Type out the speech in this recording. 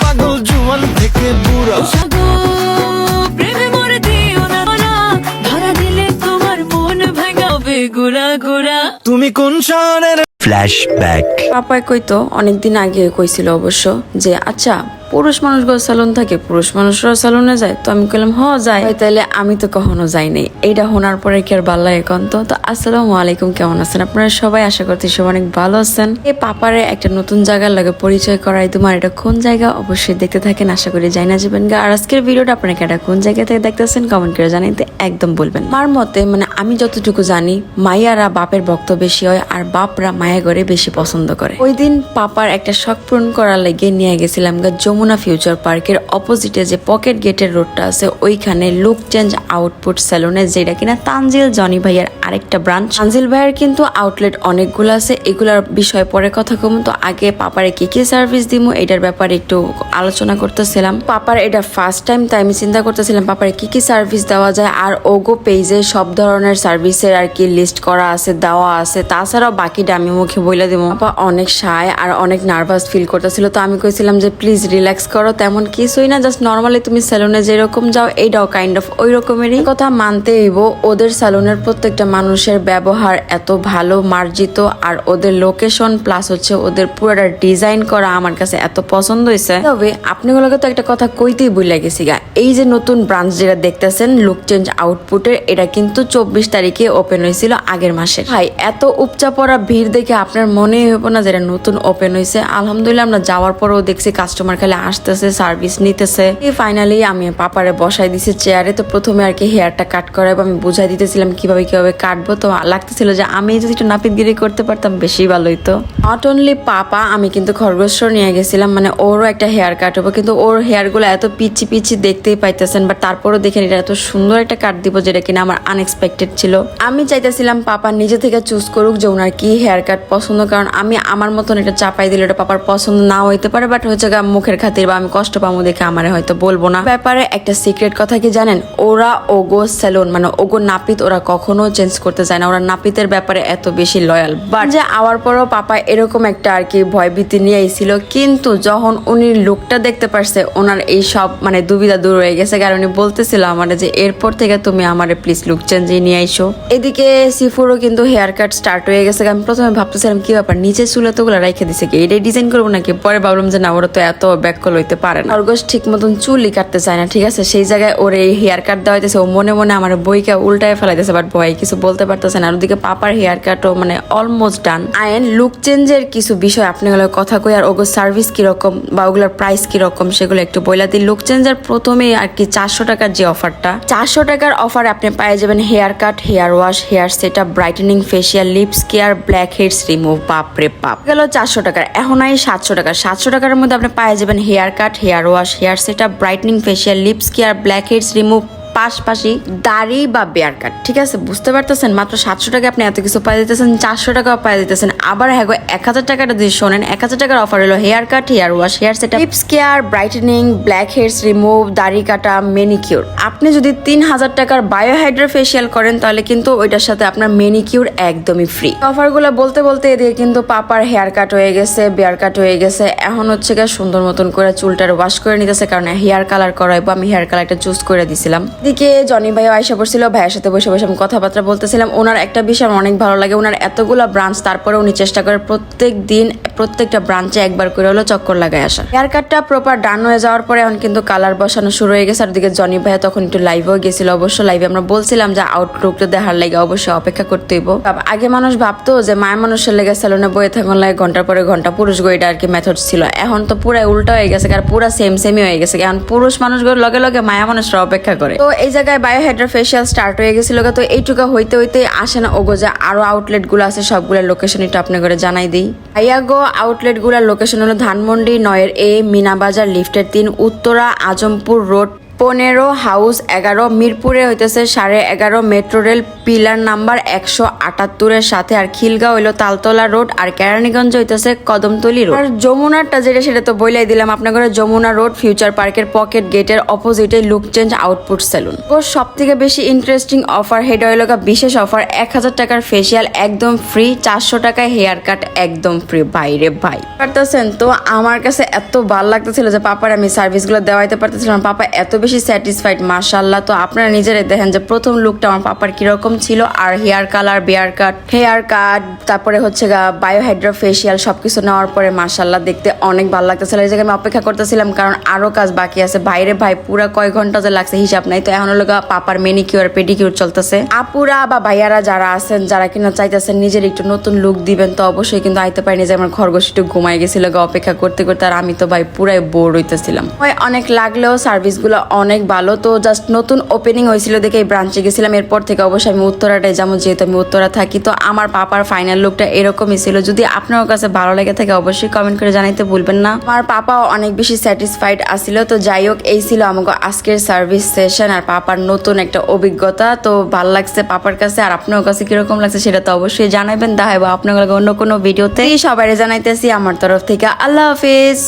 পাগল জুয়ান থেকে বুড়া। প্রেমে মরে দিও না ধরা দিলে তোমার মন ভাঙাবে গুড়া গুড়া। তুমি কোন শহরের ফ্ল্যাশব্যাক পাপায় কইতো অনেকদিন আগে কইছিল অবশ্য যে আচ্ছা পুরুষ মানুষ মানুষগুলো স্যালুন থাকে, পুরুষ মানুষরা স্যালুনে যায়। তো আমি কইলাম, হ যায় তাইলে আমি তো কখনো যাই নাই। এইটা শোনার পরে কি আর ভালো এখন? তো তো আসসালামু আলাইকুম, কেমন আছেন? আপনারা সবাই আশা করছি সবাই অনেক ভালো আছেন। এই পাপারে একটা নতুন জায়গার লাগে পরিচয় করাই তোমার। এটা কোন জায়গা? অবশ্যই দেখতে থাকেন, আশা করি যাই না যাবেন গা। আর আজকের ভিডিওটা আপনারা এটা কোন জায়গা থেকে দেখতেছেন? কমেন্ট করে জানাইতে একদম বলবেন আমার মতে মানে আমি যতটুকু জানি, মাইয়ারা বাপের ভক্ত বেশি হয় আর বাপরা মায়া ঘরে বেশি পছন্দ করে। ওই দিন পাপার একটা শখ পূরণ করার লেগে নিয়ে গেছিলাম গা যমুনা ফিউচার পার্কের অপোজিটে যে পকেট গেটের রোডটা আছে, ওইখানে লুক চেঞ্জ আউটপুট স্যালুনে যেটা কিনা তানজিল জনি ভাইয়ের আরেকটা ব্রাঞ্চ তানজিল ভাইয়ের কিন্তু আউটলেট অনেকগুলো আছে, এগুলোর বিষয়ে পরে কথা কম। তো আগে পাপারে কি কি সার্ভিস দিমু, এটার ব্যাপারে একটু আলোচনা করতেছিলাম। পাপার এটা ফার্স্ট টাইম তাই আমি চিন্তা করতেছিলাম পাপারে কি কি সার্ভিস দেওয়া যায়, আর ওগো পেজে সব ধরনের সার্ভিসের আর কি লিস্ট করা আছে, দেওয়া আছে। তাছাড়াও বাকিটা আমি মুখে বলে দিব পাপা অনেক সায় আর অনেক নার্ভাস ফিল করতেছিল, তো আমি কইছিলাম যে প্লিজ রিল্যাক্স করো, তেমন কিছুই না জাস্ট নর্মালি তুমি স্যালুনে যেরকম যাও, এইটাও কাইন্ড অফ ওই রকমেরই কথা মানতে হইব, ওদের স্যালুনের প্রত্যেকটা মানুষের ব্যবহার এত ভালো, মার্জিত, আর ওদের লোকেশন প্লাস হচ্ছে ওদের পুরোটা ডিজাইন করা আমার কাছে এত পছন্দ হয়েছে তবে আপনাগুলোকে তো একটা কথা কইতেই ভুলে গেছি গা, এই যে নতুন ব্রাঞ্চ যেটা দেখতেছেন লুক চেঞ্জ আউটপুটের এটা কিন্তু চব্বিশ তারিখে ওপেন হয়েছিল আগের মাসে। ভাই, এত উপচা পড়া ভিড় দেখে আপনার মনে হইব না যেটা নতুন ওপেন হয়েছে আলহামদুলিল্লাহ আমরা যাওয়ার পরেও দেখছি কাস্টমার খালি আসতেছে সার্ভিস নিতেছে। ফাইনালি আমি পাপারে বসাই দিছি চেয়ারে তো প্রথমে আর কি হেয়ারটা কাট করাবো, আমি বুঝাই দিতেছিলাম কীভাবে কীভাবে কাটবো। তো লাগতেছিল যে আমি যদি একটু নাপিতগিরি করতে পারতাম, বেশি ভালো হইতো। নট অনলি পাপা, আমি কিন্তু খরগোশ্বর নিয়ে গেছিলাম মানে ওরও একটা হেয়ার কাট হব। কিন্তু ওর হেয়ারগুলো এত পিচি পিচি দেখতেই পাইতেছেন বাট তারপরও দেখেন এটা এত সুন্দর একটা কাট দিব যেটা কিনা আমার আনএক্সপেক্টেড ছিল। আমি চাইতেছিলাম পাপা নিজে থেকে চুজ করুক যে ওনার কি হেয়ার কাট পছন্দ, কারণ আমি আমার মতন এটা চাপাই দিলে এটা পাপার পছন্দ না হইতে পারে বাট হচ্ছে মুখের খাতির বা আমি কষ্ট পাবো দেখে আমার হয়তো বলব না। ব্যাপারে একটা সিক্রেট কথা কি জানেন? ওরা ওগো সেলুন মানে ওগো নাপিত ওরা কখনো চেঞ্জ করতে চায় না। ওরা নাপিতের ব্যাপারে এত বেশি লয়াল বাট যে আওয়ার পরও পাপা এরকম একটা আর কি ভয়ভীতি নিয়ে আইছিল কিন্তু যখন উনি লুকটা দেখতে পারছে, ওনার এই সব মানে দুবিধা দূর হয়ে গেছে। কারণ উনি বলতেছিল আমার যে, এরপর থেকে তুমি আমারে প্লিজ লুক চেঞ্জ নিয়ে আইসো। এদিকে সিফুরও কিন্তু হেয়ার কাট স্টার্ট হয়ে গেছে। আমি প্রথমে ভাবতেছিলাম, কি ব্যাপার? নিচে চুলে তো গুলো রেখে দিছে কি? এটাই ডিজাইন করব নাকি? পরে ভাবলাম যে, না, ওরা তো এত ব্যাককল হইতে পারে না। খরগোশ ঠিক মতন চুলই কাটতে চায় না, ঠিক আছে? সেই জায়গায় ওর এই হেয়ার কাট দেওয়া হইতেছে, ও মনে মনে আমার বইকে উল্টায় ফেলাইতেছে বাট ভয় কিছু বলতে পারতেছে না। ওদিকে পাপার হেয়ার কাটও মানে অলমোস্ট ডান আইন লুক চেঞ্জের কিছু বিষয় আপনি গুলো কথা কই, আর ওগুলো সার্ভিস কীরকম বা ওগুলোর প্রাইস কীরকম সেগুলো একটু বইলা দিই। লুক চেঞ্জের প্রথমে আর কি চারশো টাকার যে অফারটা চারশো টাকার অফার আপনি পাই যাবেন hair cut hair wash hair set up brightening facial lips care blackheads remove বাপ। রে বাপ গেল চারশো টাকার, এখন আই সাতশো টাকা সাতশো টাকার মধ্যে আপনি পাই যাবেন hair cut hair wash hair set up brightening facial lips care blackheads remove পাশাপাশি দাড়ি বা বেয়ার কাট ঠিক আছে? বুঝতে পারতেছেন? মাত্র সাতশো টাকা আপনি এত কিছু পাই দিতেছেন, চারশো টাকাও পাই দিতেছেন। আবার হ্যাঁ এক হাজার টাকাটা যদি শোনেন, এক হাজার টাকার অফার হলো hair cut hair wash hair set lips care brightening black hairs remove দাড়ি কাটা মেনিকিউর আপনি যদি তিন হাজার টাকার বায়োহাইড্রা ফেসিয়াল করেন, তাহলে কিন্তু ওইটার সাথে আপনার মেনিকিউর একদমই ফ্রি অফারগুলো বলতে বলতে এদিকে কিন্তু পাপার হেয়ার কাট হয়ে গেছে বেয়ার কাট হয়ে গেছে। এখন হচ্ছে গিয়ে সুন্দর মতন করে চুলটার ওয়াশ করে নিতেছে, কারণ হেয়ার কালার করাইবো আমি হেয়ার কালারটা চুজ করে দিছিলাম। এদিকে জনি ভাই আয়সা পড়ছিল, ভাইয়ের সাথে বসে বসে আমি কথাবার্তা বলতেছিলাম। ওনার একটা বিষয় আমার অনেক ভালো লাগে, ওনার এতগুলো ব্রাঞ্চ তারপরে উনি চেষ্টা করে প্রত্যেক দিন প্রত্যেকটা ব্রাঞ্চে একবার করে হলো চক্কর লাগায় আসা। হেয়ার কাটটা প্রপার ডান হয়ে যাওয়ার পরে এখন কিন্তু কালার বসানো শুরু হয়ে গেছে, আর ওদিকে জনি ভাইয়া তখন একটু লাইভেও গেছিল অবশ্য লাইভে আমরা বলছিলাম যে আউটলুকটা দেখার লাগে অবশ্যই অপেক্ষা করতে হইব। আগে মানুষ ভাবতো যে মায়ের মানুষের লেগে সেলুনে বয়ে থাকুন লাগে ঘণ্টার পরে ঘণ্টা পুরুষ গইটা আর কি মেথড ছিল। এখন তো পুরাই উল্টা হয়ে গেছে, আর পুরা সেম সেমই হয়ে গেছে। এখন পুরুষ মানুষগুলোর লগে লগে মায়া মানুষরা অপেক্ষা করে। তো এই জায়গায় বায়োহাইড্রা ফেসিয়াল স্টার্ট হয়ে গেছিল তো এইটুকু হইতে হইতে আসে না। ওগো যে, আরও আউটলেটগুলো আছে সবগুলোর লোকেশন একটু আপনি করে জানাই দিই। আইয়াগো গো আউটলেটগুলার লোকেশন হলো ধানমন্ডি, নয়ের এ, মিনাবাজার, লিফটের তিন, উত্তরা, আজমপুর রোড পনেরো, হাউস এগারো, মিরপুরে হইতেছে সাড়ে এগারো, মেট্রো রেল পিলার নাম্বার একশো আটাত্তরের সাথে, আর খিলগাঁও হইল তালতলা রোড, আর কেরানীগঞ্জ হইতেছে কদমতলি রোড। আর যমুনারটা যেটা, সেটা তো বইলাই দিলাম আপনার যমুনা রোড, ফিউচার পার্কের পকেট গেটের অপোজিটে লুক চেঞ্জ আউটপুট সেলুন। ও সব থেকে বেশি ইন্টারেস্টিং অফার হেড গা বিশেষ অফার এক হাজার টাকার ফেসিয়াল একদম ফ্রি চারশো টাকায় হেয়ার কাট একদম ফ্রি বাইরে ভাই। পারতেছেন? তো আমার কাছে এত ভালো লাগতেছিল যে, পাপার আমি সার্ভিসগুলো দেওয়াইতে পারতেছিলাম পাপা এত বেশি স্যাটিসফাইড মার্শাল্লাহ তো আপনারা নিজেরাই দেখেন যে প্রথম লুকটা আমার পাপার কীরকম ছিল, আর হেয়ার কালার বেয়ার কাট হেয়ার কাট তারপরে হচ্ছে বায়োহাইড্রা ফেসিয়াল সবকিছু নেওয়ার পরে মার্শাল্লাহ দেখতে অনেক ভালো লাগতেছিল। এই জায়গায় আমি অপেক্ষা করতেছিলাম, কারণ আরও কাজ বাকি আছে। বাইরে ভাই, পুরা কয় ঘণ্টা যে লাগছে হিসাব নাই। তো এখন হলো পাপার মেনিকিউর পেডিকিউর চলতেছে। আপুরা বা ভাইয়ারা যারা আছেন, যারা কিনা চাইতেছেন নিজের একটু নতুন লুক দিবেন, তো অবশ্যই কিন্তু আইতে পারিনি। যে আমার খরগোশ একটু ঘুমাই গেছিল গা অপেক্ষা করতে করতে, আর আমি তো ভাই পুরাই বোর হইতেছিলাম। হয় অনেক লাগলেও সার্ভিসগুলো অনেক ভালো। তো জাস্ট নতুন ওপেনিং হয়েছিল দেখে এই ব্রাঞ্চে গেছিলাম। এরপর থেকে অবশ্যই আমি উত্তরাটাই যাব, যেহেতু আমি উত্তরা থাকি। তো আমার পাপার ফাইনাল লুকটা এরকমই ছিল। যদি আপনার কাছে ভালো লেগে থাকে, অবশ্যই কমেন্ট করে জানাইতে ভুলবেন না। আমার পাপাও অনেক বেশি স্যাটিসফাইড আসছিল তো যাই হোক, এই ছিল আমাকে আজকের সার্ভিস সেশন আর পাপার নতুন একটা অভিজ্ঞতা। তো ভালো লাগছে পাপার কাছে আর আপনার কাছে কীরকম লাগছে সেটা তো অবশ্যই জানাবেন দেখা আপনার অন্য কোনো ভিডিওতে সবাই জানাইতেছি আমার তরফ থেকে। আল্লাহ হাফিজ।